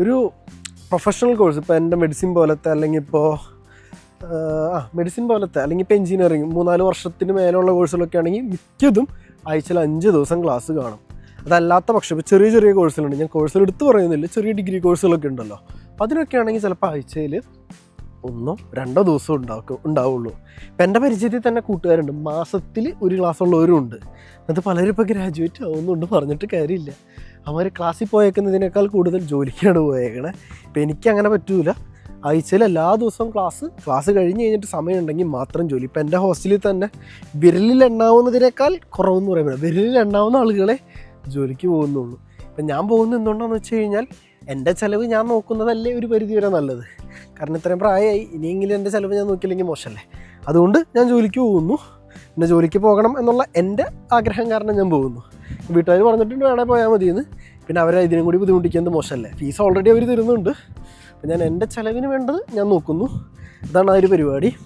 ഒരു professional course ഇപ്പോൾ എന്റെ മെഡിസിൻ പോലത്തെ അല്ലെങ്കിൽ ഇപ്പോൾ ആ മെഡിസിൻ പോലത്തെ അല്ലെങ്കിൽ ഇപ്പോൾ എഞ്ചിനീയറിങ് മൂന്നാൽ വർഷത്തിന് മേലുള്ള കോഴ്സുകളൊക്കെ ആണെങ്കിൽ മിക്കതും ആഴ്ചയിൽ അഞ്ച് ദിവസം ക്ലാസ് കാണും. അതല്ലാത്ത പക്ഷം ഇപ്പോൾ ചെറിയ ചെറിയ കോഴ്സുകളുണ്ട് ഞാൻ കോഴ്സുകൾ എടുത്തു പറയുന്നില്ല. ചെറിയ ഡിഗ്രി കോഴ്സുകളൊക്കെ ഉണ്ടല്ലോ. അതിനൊക്കെ ആണെങ്കിൽ ചിലപ്പോൾ ആഴ്ചയിൽ ഒന്നോ രണ്ടോ ദിവസം ഉണ്ടാക്കും ഉണ്ടാവുള്ളൂ. ഇപ്പം എന്റെ പരിചയത്തിൽ തന്നെ കൂട്ടുകാരുണ്ട്. മാസത്തിൽ ഒരു ക്ലാസ് ഉള്ളവരും ഉണ്ട് അത് പലരും ഇപ്പോൾ ഗ്രാജുവേറ്റ് ആവുന്നുണ്ട് പറഞ്ഞിട്ട് കാര്യമില്ല. അവർ ക്ലാസ്സിൽ പോയേക്കുന്നതിനേക്കാൾ കൂടുതൽ ജോലിക്കാണ് പോയേക്കണേ. ഇപ്പം എനിക്കങ്ങനെ പറ്റൂല. ആഴ്ചയിൽ എല്ലാ ദിവസവും ക്ലാസ് ക്ലാസ് കഴിഞ്ഞ് കഴിഞ്ഞിട്ട് സമയം ഉണ്ടെങ്കിൽ മാത്രം ജോലി. ഇപ്പം എന്റെ ഹോസ്റ്റലിൽ തന്നെ വിരലിൽ എണ്ണാവുന്നതിനേക്കാൾ കുറവെന്ന് പറയുമ്പോൾ വിരലിൽ എണ്ണാവുന്ന ആളുകളെ ജോലിക്ക് പോകുന്നുള്ളൂ. ഇപ്പം ഞാൻ പോകുന്നത് എന്തുകൊണ്ടാണെന്ന് വെച്ച് കഴിഞ്ഞാൽ എന്റെ ചിലവ് ഞാൻ നോക്കുന്നതല്ലേ ഒരു പരിധി വരെ നല്ലത്. കാരണം ഇത്രയും പ്രായമായി ഇനിയെങ്കിലും എന്റെ ചിലവ് ഞാൻ നോക്കിയില്ലെങ്കിൽ മോശമല്ലേ? അതുകൊണ്ട് ഞാൻ ജോലിക്ക് പോകുന്നു. പിന്നെ ജോലിക്ക് പോകണം എന്നുള്ള എന്റെ ആഗ്രഹം കാരണം ഞാൻ പോകുന്നു. വീട്ടുകാർ പറഞ്ഞിട്ടുണ്ട് വേണേൽ പോയാൽ മതിയെന്ന്. പിന്നെ അവരെ ഇതിനും കൂടി ബുദ്ധിമുട്ടിക്കുന്നത് മോശമല്ലേ. ഫീസ് ഓൾറെഡി അവർ തരുന്നുണ്ട്. ഞാൻ എന്റെ ചിലവിന് വേണ്ടത് ഞാൻ നോക്കുന്നു. അതാണ് ആ ഒരു പരിപാടി.